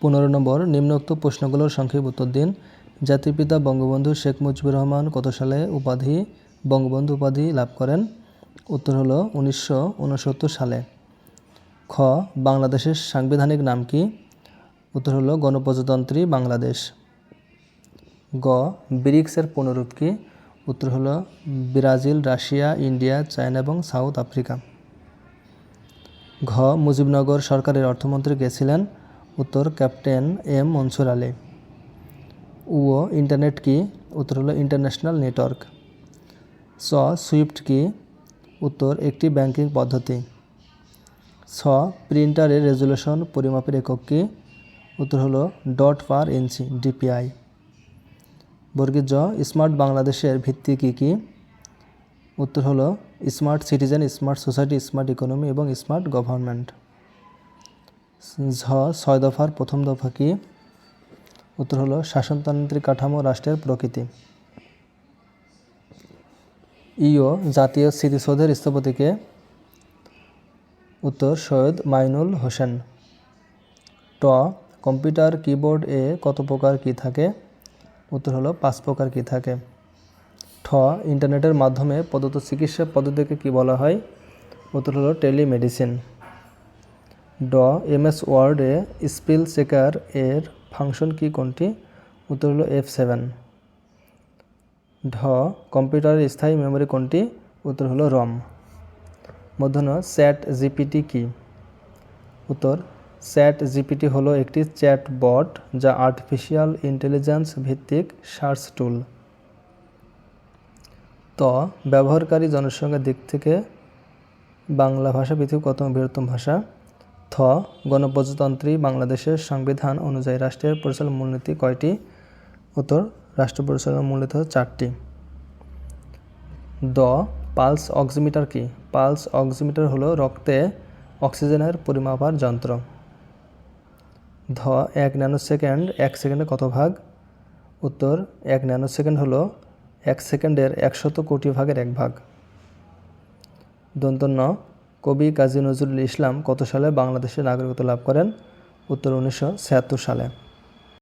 পনেরো নম্বর, নিম্নোক্ত প্রশ্নগুলোর সংক্ষেপ উত্তর দিন। জাতির পিতা বঙ্গবন্ধু শেখ মুজিবুর রহমান কত সালে উপাধি, বঙ্গবন্ধু উপাধি লাভ করেন? উত্তর হলো উনিশশো উনসত্তর সালে। খ, বাংলাদেশের সাংবিধানিক নাম কি? উত্তর হলো গণপ্রজাতন্ত্রী বাংলাদেশ। গ, ব্রিক্সের পুনরূপ কি? উত্তর হলো ব্রাজিল, রাশিয়া, ইন্ডিয়া, চায়না এবং সাউথ আফ্রিকা। ঘ, মুজিবনগর সরকারের অর্থমন্ত্রী কে ছিলেন? উত্তর ক্যাপ্টেন এম মনসুর আলী। উ ইন্টারনেট কি? উত্তর হলো ইন্টারন্যাশনাল নেটওয়ার্ক। স, সুইফট কি? উত্তর, একটি ব্যাংকিং পদ্ধতি। ছ প্রিন্টারের রেজুলেশন পরিমাপের একক কি? উত্তর হলো ডট পার ইঞ্চি, ডিপিআই। বর্গীর জ, স্মার্ট বাংলাদেশের ভিত্তি কী কী? উত্তর হলো smart citizen, smart society, smart economy এবং স্মার্ট গভর্নমেন্ট। ঝ, ছয় দফার প্রথম দফা কি? উত্তর হলো শাসনতান্ত্রিক কাঠামো, রাষ্ট্রের প্রকৃতি। ইও, জাতীয় স্মৃতিসৌধের স্থপতিকে। উত্তর, সৈয়দ মাইনুল হোসেন। ট, কম্পিউটার কিবোর্ড এ কত প্রকার কি থাকে? উত্তর হলো পাঁচ প্রকার কি থাকে। ঠ, ইন্টারনেটের মাধ্যমে প্রদত্ত চিকিৎসা পদ্ধতিকে কি বলা হয়? উত্তর হলো টেলিমেডিসিন। ড এম এস ওয়ার্ডে স্পেল চেকার এর ফাংশন কি কোনটি? উত্তর হলো এফ সেভেন। ঢ, কম্পিউটারের স্থায়ী মেমোরি কোনটি? উত্তর হলো রম। মধ্যাহ্ন স্যাট জিপিটি কি? উত্তর স্যাট জিপিটি হলো একটি চ্যাট বট যা আর্টিফিশিয়াল ইন্টেলিজেন্স ভিত্তিক সার্চ টুল। ত, ব্যবহারকারী জনসংখ্যার দিক থেকে বাংলা ভাষা পৃথিবীর কত বৃহত্তম ভাষা? থ গণপ্রজাতন্ত্রী বাংলাদেশের সংবিধান অনুযায়ী রাষ্ট্রের পরিচালন মূলনীতি কয়টি? উত্তর, রাষ্ট্র পরিচালনা মূলনীতি চারটি। দ, পালস অক্সিমিটার কি? পালস অক্সিমিটার হলো রক্তে অক্সিজেনের পরিমাপার যন্ত্র। ধ, এক ন্যানো সেকেন্ড এক সেকেন্ডে কত ভাগ? উত্তর, এক ন্যানো সেকেন্ড হলো এক সেকেন্ডের একশত কোটি ভাগের এক ভাগ। দন্তন্য কবি কাজী নজরুল ইসলাম কত সালে বাংলাদেশের নাগরিকত্ব লাভ করেন? উত্তর উনিশশো ছিয়াত্তর সালে।